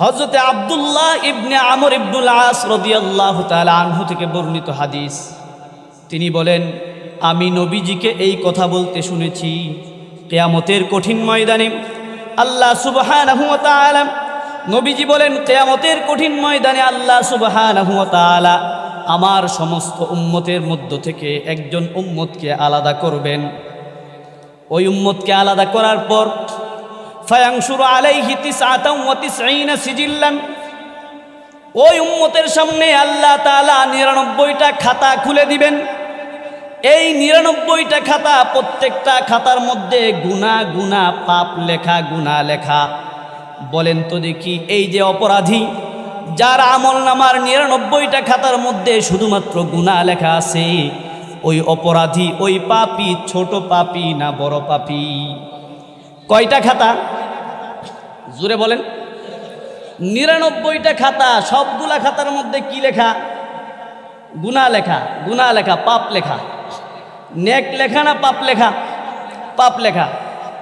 হজরতে আবদুল্লাহ ইবনে আমর ইবনুল আস রদিয়াল্লাহ তাআলা আনহু থেকে বর্ণিত হাদিস। তিনি বলেন, আমি নবীজিকে এই কথা বলতে শুনেছি, কেয়ামতের কঠিন ময়দানে। আল্লাহ তাআলা নবীজি বলেন, কেয়ামতের কঠিন ময়দানে আল্লাহ তাআলা আমার সমস্ত উম্মতের মধ্য থেকে একজন উম্মতকে আলাদা করবেন। ওই উম্মতকে আলাদা করার পর ফায়াংশুরু আলাইহি তিসআতাম ওয়া তিসঈনা সিজিল্লান। ওই উম্মতের সামনে আল্লাহ তাআলা নিরানব্বইটা খাতা খুলে দিবেন। এই নিরানব্বইটা খাতা প্রত্যেকটা খাতার মধ্যে গুণা গুণা পাপ লেখা গুণা লেখা। বলেন তো দেখি, এই যে অপরাধী, যার আমল নামার নিরানব্বইটা খাতার মধ্যে শুধুমাত্র গুণা লেখা আছে, ওই অপরাধী ওই পাপি, ছোট পাপি না বড় পাপি? কয়টা খাতা? জুড়ে বলেন। নিরানব্বইটা খাতা, সবগুলা খাতার মধ্যে কি লেখা? গুণা লেখা গুণা লেখা, পাপ লেখা। নেক লেখা না পাপ লেখা? পাপ লেখা।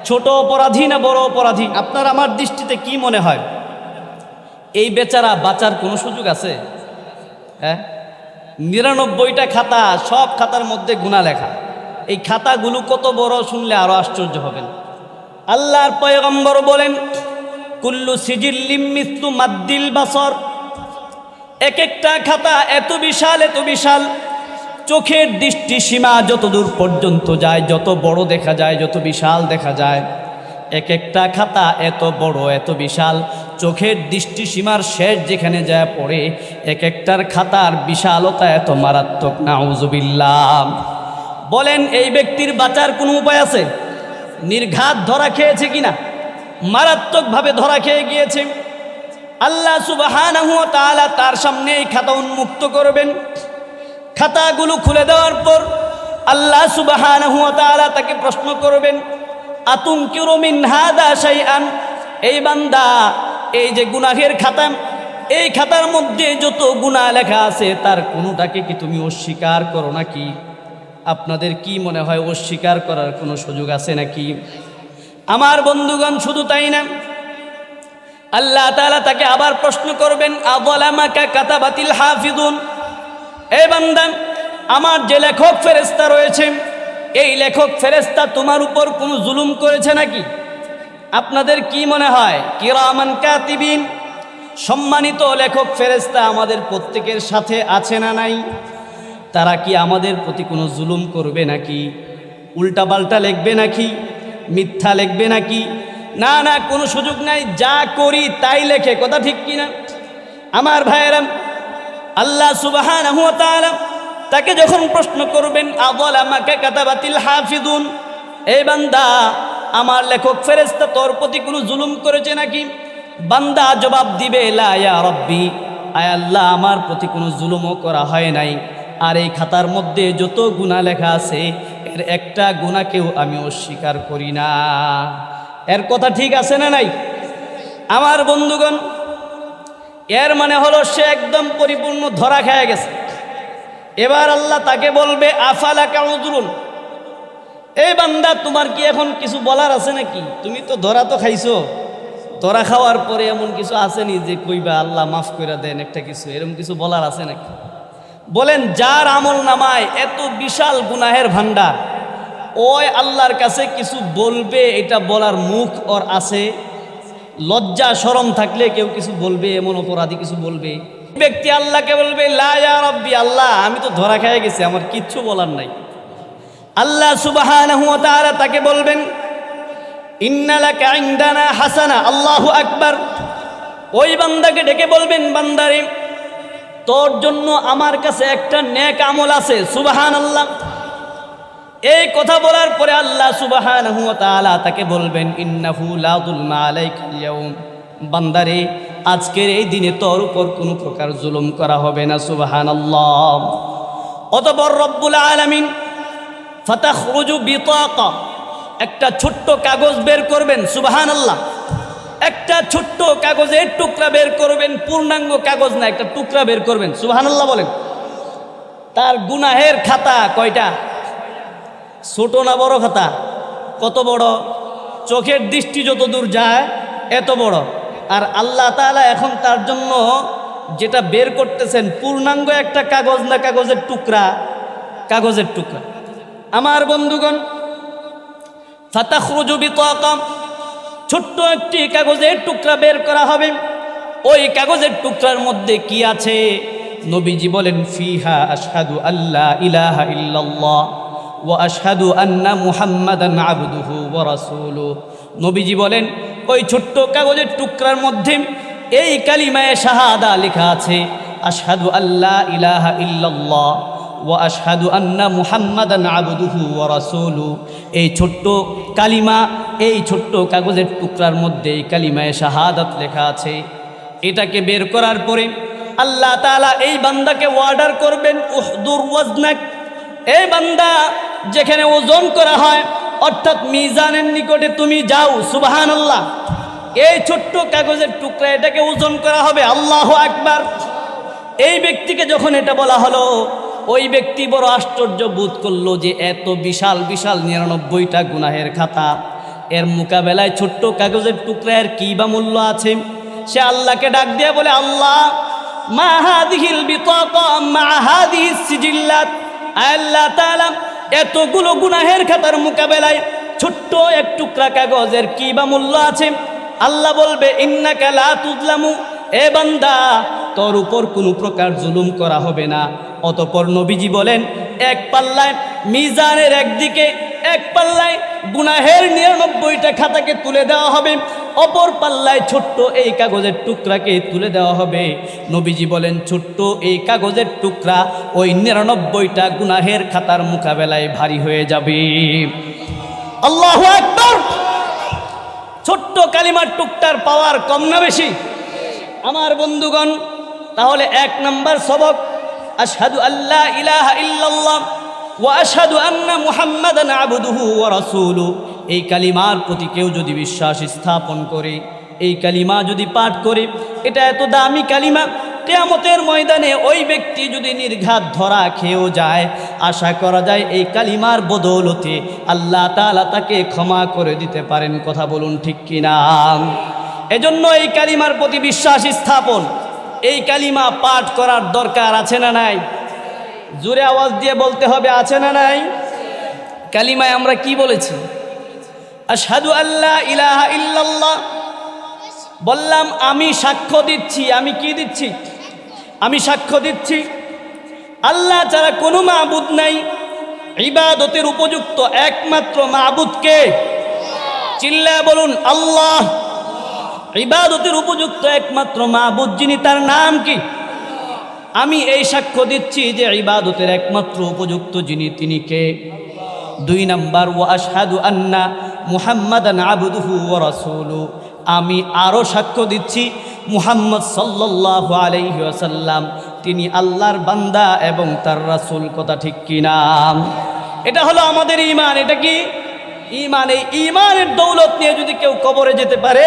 ছোট অপরাধী না বড় অপরাধী? আপনার আমার দৃষ্টিতে কি মনে হয়? এই বেচারা বাঁচার কোনো সুযোগ আছে? হ্যাঁ? নিরানব্বইটা খাতা, সব খাতার মধ্যে গুণা লেখা। এই খাতাগুলো কত বড় শুনলে আরও আশ্চর্য হবেন। আল্লাহর পয়গম্বর বলেন কুল্লু সিজিল্লিম মৃত্যু মাদ্দিল বাসর। এক একটা খাতা এত বিশাল এত বিশাল। চোখের দৃষ্টি সীমা যত দূর পর্যন্ত যায়, যত বড় দেখা যায়, যত বিশাল দেখা যায়। এক একটা খাতা এত বড়, এত বিশাল। চোখের দৃষ্টি সীমার শেষ যেখানে যায় পড়ে এক একটার খাতার বিশালতা এত মারাত্মক, নাউজুবিল্লাহ। বলেন, এই ব্যক্তির বাঁচার কোনো উপায় আছে? নির্ঘাত ধরা খেয়েছে কিনা? মারাত্মকভাবে ধরা খেয়ে গিয়েছে। আল্লাহ তাআলা তার সামনে এই খাতা উন্মুক্ত করবেন। খাতাগুলো খুলে দেওয়ার পর আল্লাহ তাআলা তাকে প্রশ্ন করবেন, আতুনকিরু মিন হাদা শাইআন? এই বান্দা, এই যে গুনাহের খাতা, এই খাতার মধ্যে যত গুনাহ লেখা আছে, তার কোনোটাকে কি তুমি অস্বীকার করো নাকি? আপনাদের কি মনে হয় অস্বীকার করার কোনো সুযোগ আছে নাকি? আমার বন্ধুগণ, শুধু তাই না, আল্লাহ তাআলা তাকে আবার প্রশ্ন করবেন কাতাবাতিল হাফিজুন? এই বান্দা, আমার যে লেখক ফেরেস্তা রয়েছে, এই লেখক ফেরেস্তা তোমার উপর কোনো জুলুম করেছে নাকি? আপনাদের কি মনে হয়? কিরামান কাতিবিন? সম্মানিত লেখক ফেরেস্তা আমাদের প্রত্যেকের সাথে আছে না নাই? তারা কি আমাদের প্রতি কোনো জুলুম করবে নাকি? উল্টাপাল্টা লিখবে নাকি? মিথ্যা লিখবে নাকি? না না, কোনো সুযোগ নাই, যা করি তাই লেখে, কথা ঠিক কিনা? আমার ভাইয়েরাম আল্লাহ সুবাহানাহু ওয়া তাকে যখন প্রশ্ন করবেন আদল আমাকে কাতাবাতিল হাফিদুন এই বান্দা, আমার লেখক ফেরেশতা, তোর প্রতি কোনো জুলুম করেছে নাকি? বান্দা জবাব দিবে, লা ইয়া রব্বি, আয় আল্লাহ, আমার প্রতি কোনো জুলুমও করা হয় নাই। আর এই খাতার মধ্যে যত গুণা লেখা আছে এর একটা গুণাকেও আমি অস্বীকার করি না। এর কথা ঠিক আছে না নাই? আমার বন্ধুগণ, এর মানে হলো সে একদম পরিপূর্ণ ধরা খেয়ে গেছে। এবার আল্লাহ তাকে বলবে, আফালা কাউজরুন? এই বান্দা, তোমার কি এখন কিছু বলার আছে নাকি? তুমি তো ধরা তো খাইছো। ধরা খাওয়ার পরে এমন কিছু আসেনি যে কইবা, আল্লাহ মাফ করে দেন, একটা কিছু এরকম কিছু বলার আছে নাকি? বলেন, যার আমল নামায় এত বিশাল গুনাহের ভান্ডার ওই আল্লাহর কাছে কিছু বলবে, এটা বলার মুখ ওর আছে। লজ্জা, শরম থাকলে কেউ কিছু বলবে, এমন অপরাধী কিছু বলবে। ব্যক্তি আল্লাহকে বলবে, লা রব্বি, আল্লাহ, আমি তো ধরা খেয়ে গেছি, আমার কিচ্ছু বলার নাই। আল্লাহ তাআলা তাকে বলবেন ইন্নালাকা ইনদানা হাসানা, আল্লাহু আকবার। ওই বান্দাকে ডেকে বলবেন, বান্দারে তোর জন্য আমার কাছে একটা নেক আমল আছে সুবাহান আল্লাহ এই কথা বলার পরে আল্লাহ তাআলা তাকে বলবেন বান্দারে, আজকের এই দিনে তোর উপর কোনো প্রকার জুলুম করা হবে না, সুবহানাল্লাহ। অতঃপর রব্বুল আলামিন বিতাকা। একটা ছোট্ট কাগজ বের করবেন, সুবহানাল্লাহ। একটা ছোট্ট কাগজের টুকরা বের করবেন, পূর্ণাঙ্গ কাগজ না, একটা টুকরা বের করবেন। সুবহানাল্লাহ বলেন। তার গুনাহের খাতা কয়টা? ছোট না বড় খাতা? কত বড়? চোখের দৃষ্টি যত দূর যায়, এত বড়। আর আল্লাহ তাআলা এখন তার জন্য যেটা বের করতেছেন, পূর্ণাঙ্গ একটা কাগজ না কাগজের টুকরা? কাগজের টুকরা। আমার বন্ধুগণ, ফাতাখরুজু বিতাকাম ছোট্ট একটি কাগজের টুকরা বের করা হবে। ওই কাগজের টুকরার মধ্যে কি আছে? নবীজি বলেন, ফিহা আশহাদু আল্লাহ ইলাহা ইল্লাল্লাহ ওয়া আশহাদু আন্না মুহাম্মাদান আবদুহু ওয়া রাসূলুহু। নবীজি বলেন, ওই ছোট্ট কাগজের টুকরার মধ্যে এই কালিমায়ে শাহাদা লেখা আছে, আশহাদু আল্লাহ ইলাহা ইল্লাল্লাহ ওয়া আশহাদু আন্না মুহাম্মাদান আবদুহু ওয়া রাসূলু এই ছোট্ট কালিমা এই ছোট্ট কাগজের টুকরার মধ্যে এই কালিমায়ে শাহাদাত লেখা আছে। এটাকে বের করার পরে আল্লাহ তাআলা এই বান্দাকে অর্ডার করবেন, উহদুর ওয়াজনাক। এই বান্দা যেখানে ওজন করা হয়, অর্থাৎ মিজানের নিকটে তুমি যাও সুবাহান আল্লাহ এই ছোট্ট কাগজের টুকরা, এটাকে ওজন করা হবে, আল্লাহ একবার এই ব্যক্তিকে যখন এটা বলা হলো, ওই ব্যক্তি বড় আশ্চর্য বোধ করল যে এত বিশাল বিশাল নিরানব্বইটা গুনাহের খাতা। এর মোকাবেলায় ছোট্ট কাগজের টুকরা এর কী বা মূল্য আছে? সে আল্লাহকে ডাক দিয়ে বলে, আল্লাহ, মা হাদিহিল বিতাকা তাআলা, এতগুলো গুনাহের খাতার মোকাবেলায় ছোট্ট এক টুকরা কাগজের কী বা মূল্য আছে? আল্লাহ বলবে, ইন্নাকা লা তুজলামু এ বান্দা, তোর উপর কোনো প্রকার জুলুম করা হবে না। অতপর নবীজি বলেন, এক পাল্লায়, মিজানের একদিকে, এক পাল্লায় গুনাহের নিরানব্বইটা খাতাকে তুলে দেওয়া হবে, অপর পাল্লায় ছোট্ট এই কাগজের টুকরাকে তুলে দেওয়া হবে। নবীজি বলেন, ছোট্ট এই কাগজের টুকরা ওই নিরানব্বইটা গুনাহের খাতার মোকাবেলায় ভারী হয়ে যাবে। আল্লাহ ছোট্ট কালিমার টুকটার পাওয়ার কম না বেশি? আমার বন্ধুগণ, তাহলে এক নম্বর সবক, আশহাদু আল্লাহ ইলাহা ইল্লাল্লাহ মুহাম্মাদান এই কালিমার প্রতি কেউ যদি বিশ্বাস স্থাপন করে, এই কালিমা যদি পাঠ করে, এটা এত দামি কালিমা, কেয়ামতের ময়দানে ওই ব্যক্তি যদি নির্ঘাত ধরা খেয়েও যায়, আশা করা যায় এই কালিমার বদৌলতে আল্লাহ তাআলা তাকে ক্ষমা করে দিতে পারেন, কথা বলুন ঠিক কিনা? এজন্য এই কালিমার প্রতি বিশ্বাস স্থাপন। এই কালিমা পাঠ করার দরকার আছে না নাই? জোরে আওয়াজ দিয়ে বলতে হবে, আছে না নাই? কালিমায় আমরা কি বলেছি? আশহাদু আল্লাহ ইলাহা ইল্লাল্লাহ। বললাম, আমি সাক্ষ্য দিচ্ছি। আমি কি দিচ্ছি? আমি সাক্ষ্য দিচ্ছি, আল্লাহ ছাড়া কোনো মাবুদ নাই। ইবাদতের উপযুক্ত একমাত্র মাবুদকে চিল্লা বলুন, আল্লাহ। ইবাদতের উপযুক্ত একমাত্র মাবুদ, যিনি তার নাম কি? আমি এই সাক্ষ্য দিচ্ছি যে ইবাদতের একমাত্র উপযুক্ত যিনি তিনি কে? দুই নাম্বার ও আশহাদু আন্না মুহাম্মাদান আবদুহু ওয়া রাসূলু। আমি আরও সাক্ষ্য দিচ্ছি, মুহাম্মদ সাল্লাল্লাহু আলাইহি ওয়াসাল্লাম, তিনি আল্লাহর বান্দা এবং তার রাসূল, কথা ঠিক কিনা এটা হলো আমাদের ইমান এটা কি? ঈমান, এই ঈমানের দৌলত নিয়ে যদি কেউ কবরে যেতে পারে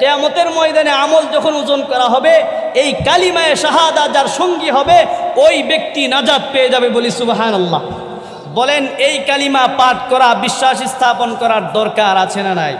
কেয়ামতের ময়দানে আমল যখন ওজন করা হবে, এই কালিমায় শাহাদা যার সঙ্গী হবে, ওই ব্যক্তি নাজাদ পেয়ে যাবে বলি সুবাহান আল্লাহ বলেন, এই কালিমা পাঠ করা, বিশ্বাস স্থাপন করার দরকার আছে না নাই?